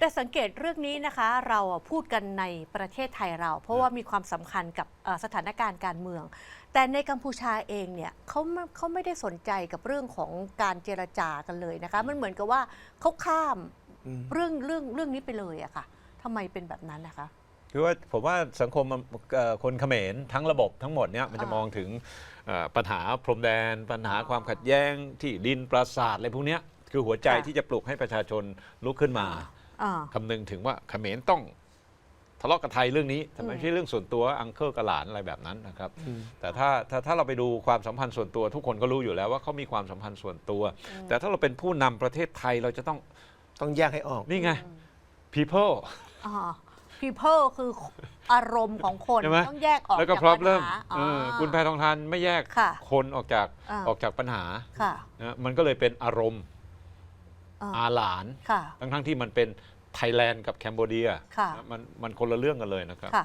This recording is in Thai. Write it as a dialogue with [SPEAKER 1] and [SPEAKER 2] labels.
[SPEAKER 1] แต่สังเกตเรื่องนี้นะคะ เราอะพูดกันในประเทศไทยเรา เพราะว่ามีความสำคัญกับเอ่อสถานการณ์การเมือง แต่ในกัมพูชาเองเนี่ยเขาไม่เขาไม่ได้สนใจกับเรื่องของการเจรจากันเลยนะคะ มันเหมือนกับว่าเขาข้าม
[SPEAKER 2] อืม
[SPEAKER 1] เรื่องเรื่องเรื่องนี้ไปเลยอะค่ะทำไมเป็นแบบนั้นนะคะ
[SPEAKER 3] คือว่าผมว่าสังคมมันเอ่อคนเขมรทั้งระบบทั้งหมดเนี่ยมันจะ
[SPEAKER 1] อ่าม
[SPEAKER 3] มองถึงเอ่อปัญหาพรมแดน ปัญหาความขัดแย้งที่ดินปราสาทอะไรพวกเนี้ยคือหัวใจ
[SPEAKER 1] ค่ะ
[SPEAKER 3] ที่จะปลุกให้ประชาชนลุกขึ้นมา
[SPEAKER 1] อ่า
[SPEAKER 3] คำนึงถึงว่าเขมรต้องทะเลาะกับไทยเรื่องนี้แต่
[SPEAKER 1] อืม
[SPEAKER 3] ไม่ใช่เรื่องส่วนตัวอังเคิลกับหลานอะไรแบบนั้นนะครับ
[SPEAKER 2] อืม
[SPEAKER 3] แต่ถ้าถ้าถ้าเราไปดูความสัมพันธ์ส่วนตัว ทุกคนก็รู้อยู่แล้วว่าเขามีความสัมพันธ์ส่วนตัว แต่ถ้าเราเป็นผู้นำประเทศไทยเราจะต้อง
[SPEAKER 2] ต้องแยกให้ออก
[SPEAKER 3] นี่ไง people
[SPEAKER 1] อ่า people คืออารมณ์ของคน
[SPEAKER 3] ใช่ไหม
[SPEAKER 1] ต้องแยกออก
[SPEAKER 3] แล้วก็
[SPEAKER 1] จาก
[SPEAKER 3] พร้อมเริ่ม
[SPEAKER 1] ปัญหา
[SPEAKER 3] เออ
[SPEAKER 1] อ่า
[SPEAKER 3] คุณแพทองทานไม่แยก
[SPEAKER 1] ค่ะ
[SPEAKER 3] คนออกจาก
[SPEAKER 1] อ่า
[SPEAKER 3] ออกจากปัญหา
[SPEAKER 1] ค่ะ
[SPEAKER 3] นะมันก็เลยเป็นอารมณ์
[SPEAKER 1] อ่า
[SPEAKER 3] อาหลาน
[SPEAKER 1] ค่ะ
[SPEAKER 3] ทั้งทั้งๆที่มันเป็น ไทยแลนด์กับแคนเบเดีย
[SPEAKER 1] ค่ะ
[SPEAKER 3] มันมันคนละเรื่องกันเลยนะครับ
[SPEAKER 1] ค่ะ